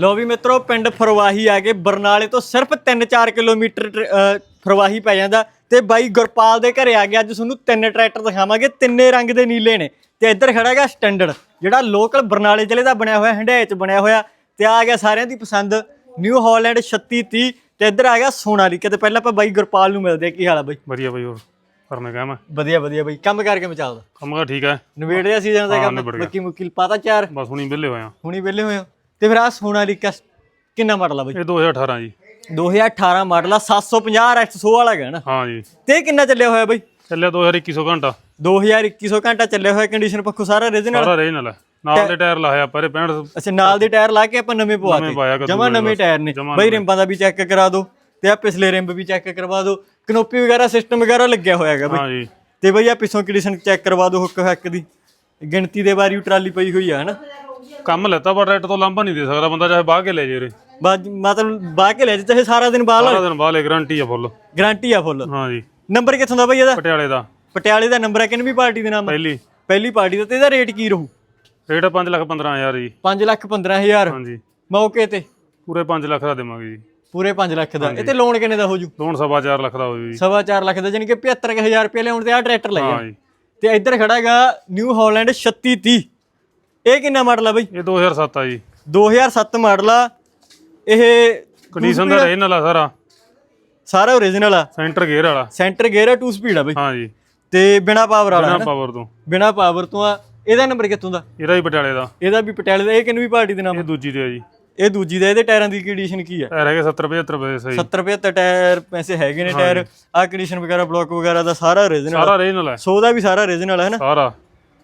ਲੋ ਵੀ ਮਿੱਤਰੋ ਪਿੰਡ ਫਰਵਾਹੀ ਆ ਕੇ ਬਰਨਾਲੇ ਤੋਂ ਸਿਰਫ 3-4 ਕਿਲੋਮੀਟਰ ਫਰਵਾਹੀ ਪੈ ਜਾਂਦਾ। ਤੇ ਬਾਈ ਗੁਰਪਾਲ ਦੇ ਘਰੇ ਆ ਗਿਆ। ਅੱਜ ਤੁਹਾਨੂੰ ਤਿੰਨ ਟਰੈਕਟਰ ਦਿਖਾਵਾਂਗੇ। ਤਿੰਨੇ ਰੰਗ ਦੇ ਨੀਲੇ ਨੇ। ਤੇ ਇੱਧਰ ਖੜਾ ਹੈਗਾ ਸਟੈਂਡਰਡ ਜਿਹੜਾ ਲੋਕਲ ਬਰਨਾਲੇ ਜ਼ਿਲ੍ਹੇ ਦਾ ਬਣਿਆ ਹੋਇਆ ਹੰਡਾਏ ਚ ਬਣਿਆ ਹੋਇਆ। ਤੇ ਆ ਗਿਆ ਸਾਰਿਆਂ ਦੀ ਪਸੰਦ ਨਿਊ ਹਾਲੈਂਡ 3630 ਤੇ ਇੱਧਰ ਆ ਗਿਆ ਸੋਨਾਲੀਕਾ ਤੇ ਪਹਿਲਾਂ ਆਪਾਂ ਬਾਈ ਗੁਰਪਾਲ ਨੂੰ ਮਿਲਦੇ ਆ ਕੀ ਹਾਲ ਆ ਬਾਈ? ਵਧੀਆ ਬਈ ਹੋਰ? ਕਰਨੇ ਕਹਿ ਮੈਂ ਵਧੀਆ ਵਧੀਆ ਬਾਈ। ਕੰਮ ਕਰਕੇ ਮਚਾਲਦਾ ਕੰਮ ਕਾ ਠੀਕ ਹੈ। ਨਵੇੜ ਰਿਹਾ ਸੀਜ਼ਨ ਦਾ ਹਾਂ, ਕੰਮ? ਗਿਆ। ਮੱਕੀ ਮੁੱਕੀ ਪਾਤਾ ਚਾਰ? ਬਸ ਹੁਣੀ ਵਿਹਲੇ ਹੋਇਆ ਹੁਣੀ ਵਿਹਲੇ ਹੋਏ ਹੋ? ਤੇ ਫਿਰ ਆ ਸੋਨਾਲੀਕਾ ਕਿੰਨਾ ਮਾਡਲ ਆ ਬਾਈ? ਇਹ 2018 ਜੀ। 2018 ਮਾਡਲ ਆ 750 X100 ਵਾਲਾ ਹੈਗਾ ਨਾ। ਹਾਂ ਜੀ। ਤੇ ਇਹ ਕਿੰਨਾ ਚੱਲਿਆ ਹੋਇਆ ਬਾਈ? ਚੱਲਿਆ 2100 ਘੰਟਾ। 2100 ਘੰਟਾ ਚੱਲਿਆ ਹੋਇਆ ਕੰਡੀਸ਼ਨ ਪੱਖੋਂ ਸਾਰਾ ਰੀਜਨਲ ਸਾਰਾ ਰੇ ਨਾਲ ਹੈ। ਨਾਲ ਦੇ ਟਾਇਰ ਲਾਇਆ ਪਰ 65 ਅੱਛਾ ਨਾਲ ਦੇ ਟਾਇਰ ਲਾ ਕੇ ਆਪਾਂ ਨਵੇਂ ਪਵਾਤੇ ਜਮਾ ਨਵੇਂ ਟਾਇਰ ਨੇ। ਬਾਈ ਰਿੰਬਾਂ ਦਾ ਵੀ ਚੈੱਕ ਕਰਾ ਦਿਓ ਤੇ ਆ ਪਿਛਲੇ ਰਿੰਬ ਵੀ ਚੈੱਕ ਕਰਵਾ ਦਿਓ ਕਨੋਪੀ ਵਗੈਰਾ ਸਿਸਟਮ ਵਗੈਰਾ ਲੱਗਿਆ ਹੋਇਆ ਹੈਗਾ ਬਾਈ। ਹਾਂ ਜੀ। ਤੇ ਬਈ ਆ ਪਿੱਛੋਂ ਕੰਡੀਸ਼ਨ ਚੈੱਕ ਕਰਵਾ ਦਿਓ ਹੁੱਕ ਹੱਕ ਦੀ। ਗਿਣਤੀ ਦੇ ਵਾਰੀ ਟਰਾਲੀ ਪਈ ਹੋਈ ਆ ਹਨਾ? ਕੰਮ ਲੈਤਾ ਪਰ ਰੈਟ ਤੋਂ ਲਾਂਭਾ ਨਹੀਂ ਦੇ ਸਕਦਾ ਬੰਦਾ ਚਾਹੇ ਬਾਹ ਕੇ ਲੈ ਜੇ ਰੇ ਬਾਜ ਮਤਲਬ ਬਾਹ ਕੇ ਲੈ ਜੇ ਚਾਹੇ ਸਾਰਾ ਦਿਨ ਬਾਹ ਲਾ ਸਾਰਾ ਦਿਨ ਬਾਹ ਲੈ ਗਾਰੰਟੀ ਆ ਫੁੱਲ ਗਾਰੰਟੀ ਆ ਫੁੱਲ ਹਾਂ ਜੀ। ਨੰਬਰ ਕਿੱਥੋਂ ਦਾ ਬਈ ਇਹਦਾ? ਪਟਿਆਲੇ ਦਾ। ਪਟਿਆਲੇ ਦਾ ਨੰਬਰ ਹੈ ਕਿੰਨੀ ਵੀ ਪਾਰਟੀ ਦੇ ਨਾਮ? ਪਹਿਲੀ। ਪਹਿਲੀ ਪਾਰਟੀ ਦਾ ਤੇ ਇਹਦਾ ਰੇਟ ਕੀ ਰਹੂ? ਰੇਟ 5 ਲੱਖ 15000 ਜੀ। 5 ਲੱਖ 15000 ਹਾਂ ਜੀ। ਮੌਕੇ ਤੇ? ਪੂਰੇ 5 ਲੱਖ ਦਾ ਦੇਵਾਂਗੇ ਜੀ। ਪੂਰੇ 5 ਲੱਖ ਦਾ। ਇਹ ਤੇ ਲੋਨ ਕਿੰਨੇ ਦਾ ਹੋ ਜੂ? ਲੋਨ ਸਵਾ 4 ਲੱਖ ਦਾ ਹੋਵੇ ਜੀ ਸਵਾ 4 ਲੱਖ ਦਾ ਜਾਨੀ ਕਿ 75000 ਰੁਪਏ ਲਿਆਉਣ ਤੇ ਆ ਟਰੈਕਟਰ ਲੈ ਹਾਂ ਜੀ। ਤੇ ਇੱਧਰ ਖੜਾ ਹੈਗਾ ਨਿਊ ਹਾਲੈਂਡ 3630 ਇਹ ਕਿੰਨਾ ਮਾਡਲ ਆ ਬਈ? ਇਹ 2007 ਆ ਜੀ। 2007 ਮਾਡਲ ਆ। ਇਹ ਕੰਡੀਸ਼ਨ ਦਾ ਰੇ ਨਾਲ ਆ ਸਾਰਾ। ਸਾਰਾ ਓਰੀਜਨਲ ਆ। ਸੈਂਟਰ ਗੇਅਰ ਵਾਲਾ। ਸੈਂਟਰ ਗੇਅਰ ਆ 2 ਸਪੀਡ ਆ ਬਈ। ਹਾਂ ਜੀ। ਤੇ ਬਿਨਾ ਪਾਵਰ ਵਾਲਾ ਬਿਨਾ ਪਾਵਰ ਤੋਂ। ਬਿਨਾ ਪਾਵਰ ਤੋਂ ਆ। ਇਹਦਾ ਨੰਬਰ ਕਿੱਥੋਂ ਦਾ? ਇਹਦਾ ਹੀ ਪਟਿਆਲੇ ਦਾ। ਇਹਦਾ ਵੀ ਪਟਿਆਲੇ ਦਾ। ਇਹ ਕਿੰਨੀ ਵੀ ਪਾਰਟੀ ਦੇ ਨਾਮ ਇਹ ਦੂਜੀ ਤੇ ਆ ਜੀ। ਇਹ ਦੂਜੀ ਦਾ ਇਹਦੇ ਟਾਇਰਾਂ ਦੀ ਕੰਡੀਸ਼ਨ ਕੀ ਆ? ਟਾਇਰ ਹੈਗੇ 70 75 ਰੁਪਏ ਦੇ ਸਹੀ। 70 75 ਟਾਇਰ ਪੈਸੇ ਹੈਗੇ ਨੇ ਟਾਇਰ। ਆ ਕੰਡੀਸ਼ਨ ਵਗੈਰਾ ਬਲੌਕ ਵਗੈਰਾ ਦਾ ਸਾਰਾ ਓਰੀਜਨਲ ਸਾਰਾ ਨਾਲ ਹੈ। ਸੋ ਦਾ ਵੀ ਸਾਰਾ ਓਰੀਜਨਲ ਹੈ ਨਾ? ਸਾਰਾ।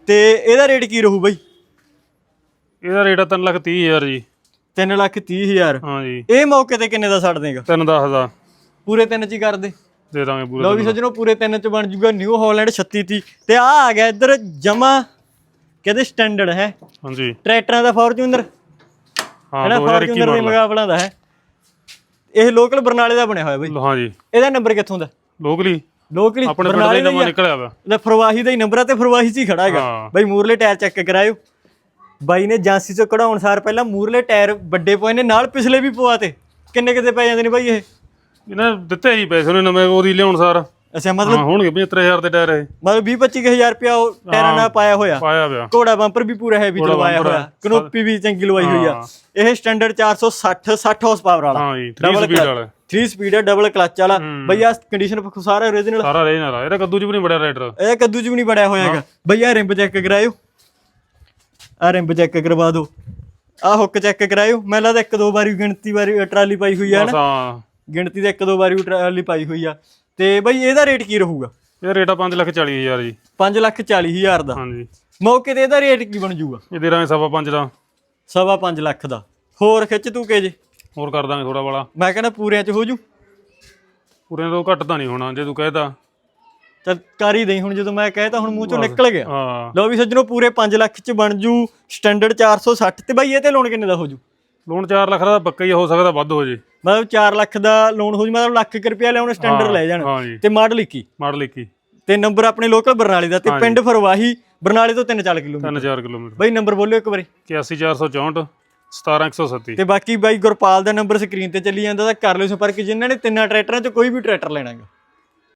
ਤੇ ਇਹਦਾ ਰੇਟ ਕੀ ਰਹੂ ਬਈ? ਇਹਦਾ ਰੇਟ ਆ 3 ਲੱਖ 30 ਹਜ਼ਾਰ ਜੀ। 3 ਲੱਖ 30 ਹਜ਼ਾਰ। ਹਾਂ ਜੀ। ਇਹ ਮੌਕੇ ਤੇ ਕਿੰਨੇ ਦਾ ਛੱਡ ਦੇਗਾ? 3 10 ਦਾ। ਪੂਰੇ ਤਿੰਨ ਚ ਹੀ ਕਰ ਦੇ। ਦੇ ਦਾਂਗੇ ਪੂਰਾ ਲਓ ਵੀ ਸੱਜਣੋ ਪੂਰੇ ਤਿੰਨ ਚ ਬਣ ਜੂਗਾ ਨਿਊ ਹਾਲੈਂਡ 3630 ਤੇ ਆ ਆ ਗਿਆ ਇੱਧਰ ਜਮਾ ਕਹਿੰਦੇ ਸਟੈਂਡਰਡ ਹੈ। ਹਾਂਜੀ ਟਰੈਕਟਰਾਂ ਦਾ ਫੋਰਚੂਨਰ ਹਾਂ ਹੈਨਾ 2021 ਫੋਰਚੂਨਰ ਦੇ ਮੁਕਾਬਲਾ ਦਾ ਹੈ। ਇਹ ਲੋਕਲ ਬਰਨਾਲੇ ਦਾ ਬਣਿਆ ਹੋਇਆ ਬਈ। ਹਾਂ ਜੀ। ਇਹਦਾ ਨੰਬਰ ਕਿੱਥੋਂ ਦਾ? ਲੋਕਲੀ ਲੋਕਲੀ ਆਪਣੇ ਬਰਨਾਲੇ ਦਾ। ਨਿਕਲਿਆ ਵਾ। ਫਰਵਾਹੀ ਦਾ ਹੀ ਨੰਬਰ ਆ ਤੇ ਫਰਵਾਹੀ 'ਚ ਹੀ ਖੜਾ ਹੈਗਾ। ਬਾਈ ਮੂਰਲੇ ਟਾਇਰ ਚੈੱਕ ਕਰਾਇਓ। ਬਾਈ ਨੇ ਜਾਂਸੀ ਚੋਂ ਕਢਾਉਣ ਸਾਰ ਪਹਿਲਾਂ ਮੂਰਲੇ ਟਾਇਰ ਵੱਡੇ ਪਏ ਨੇ ਨਾਲ ਪਿਛਲੇ ਵੀ ਪਵਾਤੇ ਕਿੰਨੇ ਕਿਤੇ ਪੈ ਜਾਂਦੇ ਨੇ ਬਾਈ ਇਹ? ਇਹਨਾਂ ਦਿੱਤੇ ਹੀ ਪੈਸੇ ਉਹਨੇ ਨਵੇਂ ਉਹਦੀ ਲਿਆਉਣ ਸਾਰ। ਅੱਛਾ ਮਤਲਬ ਹਾਂ ਹੋਣਗੇ 75000 ਦੇ ਟਾਇਰ ਇਹ। ਮਤਲਬ 20 25000 ਰੁਪਿਆ ਉਹ ਟਾਇਰਾਂ ਨਾਲ ਪਾਇਆ ਹੋਇਆ। ਪਾਇਆ ਪਿਆ। ਘੋੜਾ ਬੰਪਰ ਵੀ ਪੂਰਾ ਹੈਵੀ ਘੋੜਾ bumper ਹੋਇਆ। ਹੈ। ਕਨੋਪੀ ਵੀ ਚੰਗੀ ਲਵਾਈ ਹੋਈ ਆ। ਇਹ ਸਟੈਂਡਰਡ 460 60 ਹਾਰਸ ਪਾਵਰ ਵਾਲਾ। ਹਾਂ ਜੀ 3 ਸਪੀਡ ਵਾਲਾ। 3 ਸਪੀਡ ਹੈ ਡਬਲ ਕਲਚ ਵਾਲਾ। ਬਈ ਆ ਕੰਡੀਸ਼ਨ ਸਾਰਾ ਓਰੀਜਨਲ ਸਾਰਾ ਰੇ ਨਾਲ ਆ। ਇਹਦਾ ਕੱਦੂ ਚ ਵੀ ਨਹੀਂ ਬੜਿਆ ਰਾਈਡਰ ਇਹ ਕੱਦੂ ਚ ਵੀ ਨਹੀਂ ਬਣਿਆ ਹੋਇਆ ਹੈਗਾ। ਬਈ ਆ ਰਿੰਬ ਚੈੱਕ ਕਰਾਇਓ। ਆ ਰਿੰਬ ਚੈੱਕ ਕਰਵਾ ਦਿਓ ਆ ਹੁੱਕ ਚੈੱਕ ਕਰਾਇਓ। ਮੈਂ ਲੱਗਦਾ ਇੱਕ ਦੋ ਵਾਰੀ ਗਿਣਤੀ ਵਾਰੀ ਟਰਾਲੀ ਪਾਈ ਹੋਈ ਆ ਬਸ ਨਾ ਹਾਂ। ਗਿਣਤੀ ਦੇ ਇੱਕ ਦੋ ਵਾਰੀ ਟਰਾਲੀ ਪਾਈ ਹੋਈ ਆ। ਤੇ ਬਈ ਇਹਦਾ ਰੇਟ ਕੀ ਰਹੂਗਾ? ਇਹ ਰੇਟ ਆ 5 ਲੱਖ 40 ਹਜ਼ਾਰ ਜੀ। 5 ਲੱਖ 40 ਹਜ਼ਾਰ ਦਾ। ਹਾਂਜੀ। ਮੌਕੇ ਤੇ ਇਹਦਾ ਰੇਟ ਕੀ ਬਣ ਜੂਗਾ ਇਹ ਦੇ ਦਾਂਗੇ ਸਵਾ ਪੰਜ ਦਾ। ਸਵਾ 5 ਲੱਖ ਦਾ। ਹੋਰ ਖਿੱਚ ਤੂੰ ਕੇ ਜੇ। ਹੋਰ ਕਰ ਦਾਂਗੇ ਥੋੜਾ ਵਾਲਾ। ਮੈਂ ਕਹਿੰਦਾ ਪੂਰਿਆਂ ਚ ਹੋ ਜੂ। ਪੂਰੇ ਤੋਂ ਘੱਟ ਤਾਂ ਨਹੀਂ ਹੋਣਾ ਜੇ ਤੂੰ ਕਹਿਦਾ ਚੱਲ ਕਰ ਹੀ ਦੇਈ। ਹੁਣ ਜਦੋਂ ਮੈਂ ਕਹਿਤਾ ਹੁਣ ਮੂੰਹ ਚੋਂ ਨਿਕਲ ਗਿਆ। ਹਾਂ। ਲਓ ਵੀ ਸੱਜਣੋ ਪੂਰੇ 5 ਲੱਖ ਚ ਬਣ ਜੂ ਸਟੈਂਡਰਡ 460 ਤੇ ਬਾਈ ਇਹ ਤੇ ਲੋਨ ਕਿੰਨੇ ਦਾ ਹੋ ਜੂ? ਲੋਨ 4 ਲੱਖ ਦਾ ਪੱਕਾ ਹੀ ਹੋ ਸਕਦਾ ਵੱਧ ਹੋ ਜੇ। ਮਤਲਬ 4 ਲੱਖ ਦਾ ਲੋਨ ਹੋ ਜੂ ਮਤਲਬ ਲੱਖ ਕੁ ਰੁਪਇਆ ਲਿਆਉਣ ਸਟੈਂਡਰਡ ਲੈ ਜਾਣ। ਤੇ ਮਾਡਲ 21 ਮਾਡਲ 21 ਤੇ ਨੰਬਰ ਆਪਣੇ ਲੋਕਲ ਬਰਨਾਲੇ ਦਾ ਤੇ ਪਿੰਡ ਫਰਵਾਹੀ ਬਰਨਾਲੇ ਤੋਂ 3-4 ਕਿਲੋਮੀਟਰ। 3000 ਕਿਲੋਮੀਟਰ। ਬਾਈ ਨੰਬਰ ਬੋਲਿਓ ਇੱਕ ਵਾਰੀ। 81464 17137 ਤੇ ਬਾਕੀ ਬਾਈ ਗੁਰਪਾਲ ਦਾ ਨੰਬਰ ਸਕਰੀਨ ਤੇ ਚੱਲੀ ਜਾਂਦਾ ਤਾਂ ਕਰ ਲਿਓ ਸੰਪਰਕ। ਜਿਨ੍ਹਾਂ ਨੇ ਤਿੰਨਾਂ ਟਰੈਕਟਰਾਂ 'ਚ ਕੋਈ ਵੀ ਟਰੈਕਟਰ ਲੈਣਾ ਗਾ